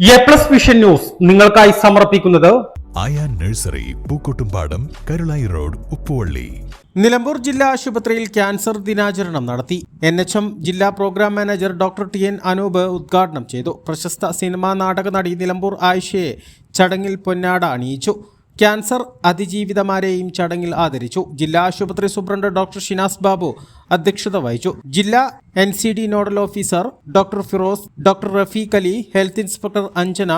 A plus vision news നിങ്ങൾക്കായി സമർപ്പിക്കുന്നത് Ayan nursery Pookkottumpadam Karulai road Uppuvally. Nilambur ജില്ലാ ആശുപത്രിയിൽ ക്യാൻസർ ദിനാചരണം നടത്തി. എൻ എച്ച് എം ജില്ലാ programme manager doctor T N Anoop ഉദ്ഘാടനം ചെയ്തു. പ്രശസ്ത സിനിമാ നാടക നടി നിലമ്പൂർ ആയിഷയെ ചടങ്ങിൽ പൊന്നാട അണിയിച്ചു. ക്യാൻസർ അതിജീവിതമാരെയും ചടങ്ങിൽ ആദരിച്ചു. ജില്ലാ ആശുപത്രി സൂപ്രണ്ട് ഡോക്ടർ ഷിനാസ് ബാബു അധ്യക്ഷത വഹിച്ചു. ജില്ലാ N C D nodal officer doctor Firoz doctor Rafeeq Ali health inspector Anjana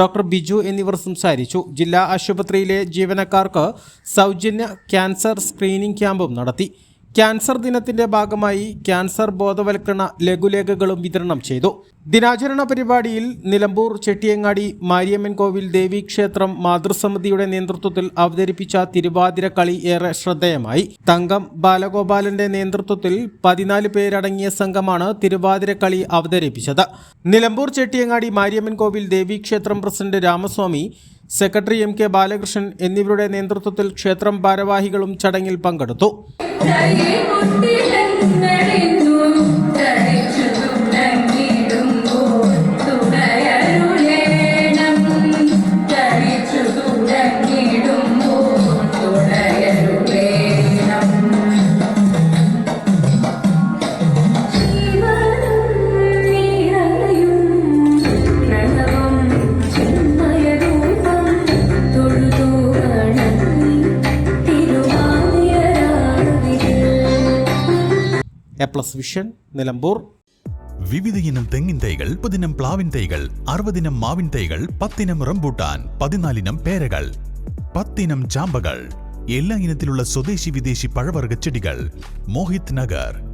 doctor Biju എന്നിവർ സംസാരിച്ചു. ജില്ലാ ആശുപത്രിയിലെ ജീവനക്കാർക്ക് സൗജന്യ ക്യാൻസർ സ്ക്രീനിംഗ് ക്യാമ്പും നടത്തി. ക്യാൻസർ ദിനത്തിന്റെ ഭാഗമായി ക്യാൻസർ ബോധവൽക്കരണ ലഘുലേഖകളും വിതരണം ചെയ്തു. ദിനാചരണ പരിപാടിയിൽ നിലമ്പൂർ ചെട്ടിയങ്ങാടി മാരിയമ്മൻ കോവിൽ ദേവീക്ഷേത്രം മാതൃസമിതിയുടെ നേതൃത്വത്തിൽ അവതരിപ്പിച്ച തിരുവാതിര കളി ഏറെ ശ്രദ്ധേയമായി. തങ്കം ബാലഗോപാലന്റെ നേതൃത്വത്തിൽ പതിനാല് പേരടങ്ങിയ സംഘമാണ് തിരുവാതിര കളി അവതരിപ്പിച്ചത്. നിലമ്പൂർ ചെട്ടിയങ്ങാടി മാരിയമ്മൻ കോവിൽ ദേവീക്ഷേത്രം president Ramaswamy secretary M K Balakrishnan എന്നിവരുടെ നേതൃത്വത്തിൽ ക്ഷേത്രം ഭാരവാഹികളും ചടങ്ങിൽ പങ്കെടുത്തു. Plus vision Nilambur. വിവിധ ഇനം തെങ്ങിൻ തൈകൾ മുപ്പതിനം പ്ലാവിൻ തൈകൾ അറുപതിനം മാവിൻ തൈകൾ പത്തിനം റംബൂട്ടാൻ പതിനാലിനം പേരകൾ പത്തിനം ചാമ്പകൾ എല്ലാ ഇനത്തിലുള്ള സ്വദേശി വിദേശി പഴവർഗ ചെടികൾ. മോഹിത് നഗർ.